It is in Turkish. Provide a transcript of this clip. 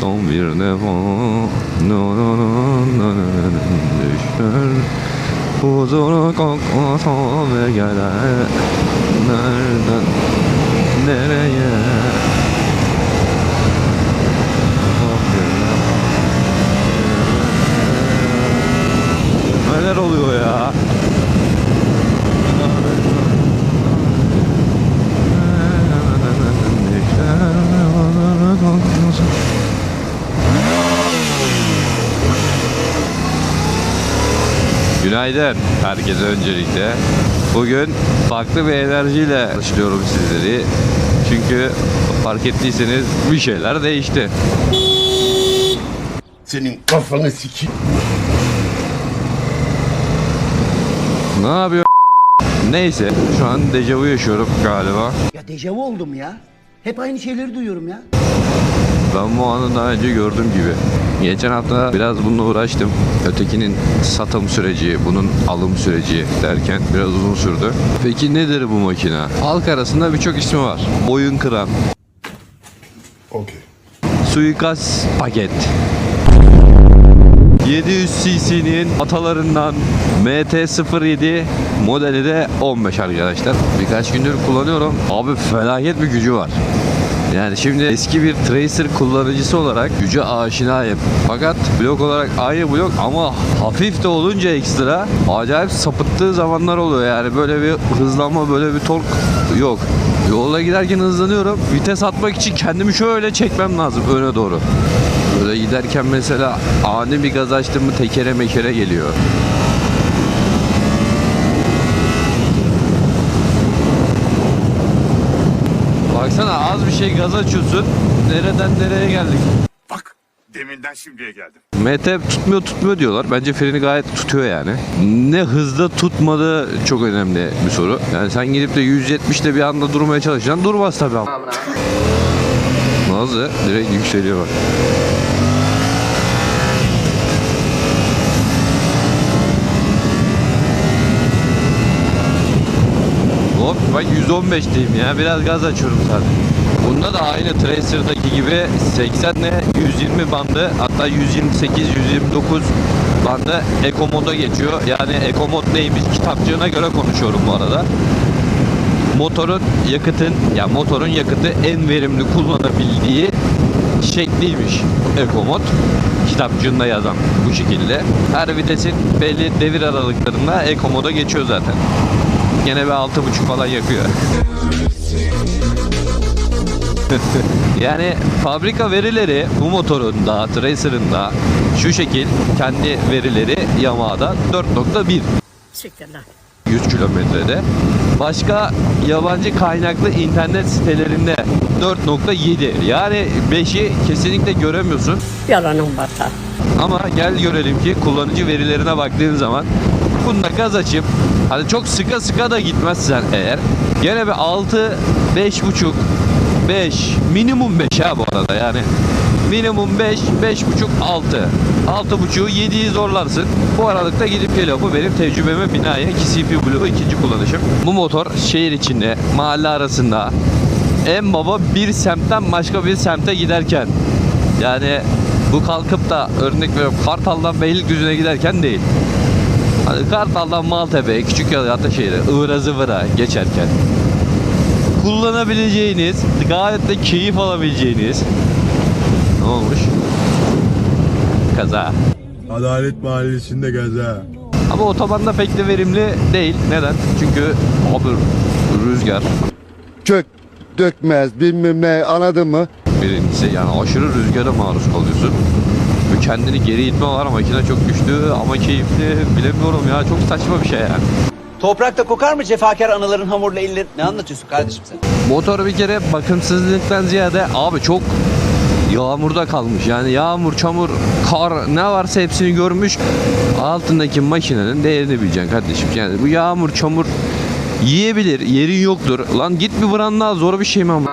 Son bir defa no, no, no, no, düşer. Huzura kalkmasam ve gelir Nereden nereye Neler oluyor ya? Günaydın herkese öncelikle. Bugün farklı bir enerjiyle başlıyorum sizleri. Çünkü fark ettiyseniz bir şeyler değişti. Senin kafanı sikeyim. Ne yapıyor? Neyse şu an dejavu yaşıyorum galiba. Ya dejavu oldum ya. Hep aynı şeyleri duyuyorum ya. Ben bu anı daha önce gördüğüm gibi. Geçen hafta biraz bununla uğraştım. Ötekinin satım süreci, bunun alım süreci derken biraz uzun sürdü. Peki nedir bu makine? Halk arasında birçok ismi var. Boyun kıran, Okey. suikast paket. 700 cc'nin atalarından MT-07 modeli de 15 arkadaşlar. Birkaç gündür kullanıyorum. Abi felaket bir gücü var. Yani şimdi eski bir Tracer kullanıcısı olarak güce aşinayım. Fakat blok olarak aynı blok ama hafif de olunca ekstra acayip sapıttığı zamanlar oluyor. Yani böyle bir hızlanma böyle bir tork yok. Yolda giderken hızlanıyorum. Vites atmak için kendimi şöyle çekmem lazım öne doğru. Böyle giderken mesela ani bir gaz açtım mı tekere mekere geliyor. Baksana az bir şey gaz açıyorsun. Nereden nereye geldik? Bak deminden şimdiye geldim. MT tutmuyor tutmuyor diyorlar. Bence freni gayet tutuyor yani. Ne hızda tutmadığı çok önemli bir soru. Yani sen gidip de 170'te bir anda durmaya çalışacaksın. Durmaz tabii ama. Nazlı direkt yükseliyor bak. Bak 115'teyim ya. Biraz gaz açıyorum sadece. Bunda da aynı Tracer'daki gibi 80 ile 120 bandı hatta 128 129 bandı Eco geçiyor. Yani Eco mod neymiş kitapçığına göre konuşuyorum bu arada. Motorun yakıtın ya motorun yakıtı en verimli kullanabildiği şekliymiş Eco mod. Kitapçığında yazan bu şekilde. Her vitesin belli devir aralıklarında Eco moda geçiyor zaten. Gene bir 6.5 falan yakıyor. yani fabrika verileri bu motorun da Tracer'ın da şu şekil kendi verileri Yamaha'da 4.1 Siktir lan. 100 kilometrede. Başka yabancı kaynaklı internet sitelerinde 4.7 yani 5'i kesinlikle göremiyorsun. Yalanın batar. Ama gel görelim ki kullanıcı verilerine baktığın zaman bunda gaz açıp hani çok sıka sıka da gitmezsen eğer gene bir 6 5.5 5 minimum 5 ha bu arada yani minimum 5 5.5 6 6.5'u 7'yi zorlarsın. Bu aralıkta gidip geliyor. Bu benim tecrübeme binaen KCP Blue ikinci kullanışım. Bu motor şehir içinde, mahalle arasında en baba bir semtten başka bir semte giderken yani bu kalkıp da örnek veriyorum Kartal'dan Beylikdüzü'ne giderken değil. Hani Kartal'dan Maltepe, Küçük Ataşehir'e, ıvıra zıvıra geçerken kullanabileceğiniz, gayet de keyif alabileceğiniz ne olmuş? Kaza. Adalet Mahallesi'nde gaza. Ama otobanda pek de verimli değil. Neden? Çünkü abi rüzgar çök dökmez bilmem ne anladın mı? birincisi yani aşırı rüzgara maruz kalıyorsun. Kendini geri itme var makine çok güçlü ama keyifli bilemiyorum ya çok saçma bir şey yani. Toprakta kokar mı cefakar anıların hamurla elleri? Ne anlatıyorsun kardeşim sen? Motor bir kere bakımsızlıktan ziyade abi çok yağmurda kalmış. Yani yağmur, çamur, kar ne varsa hepsini görmüş. Altındaki makinenin değerini bileceksin kardeşim. Yani bu yağmur, çamur yiyebilir. Yerin yoktur. Lan git bir branda zor bir şey mi ama?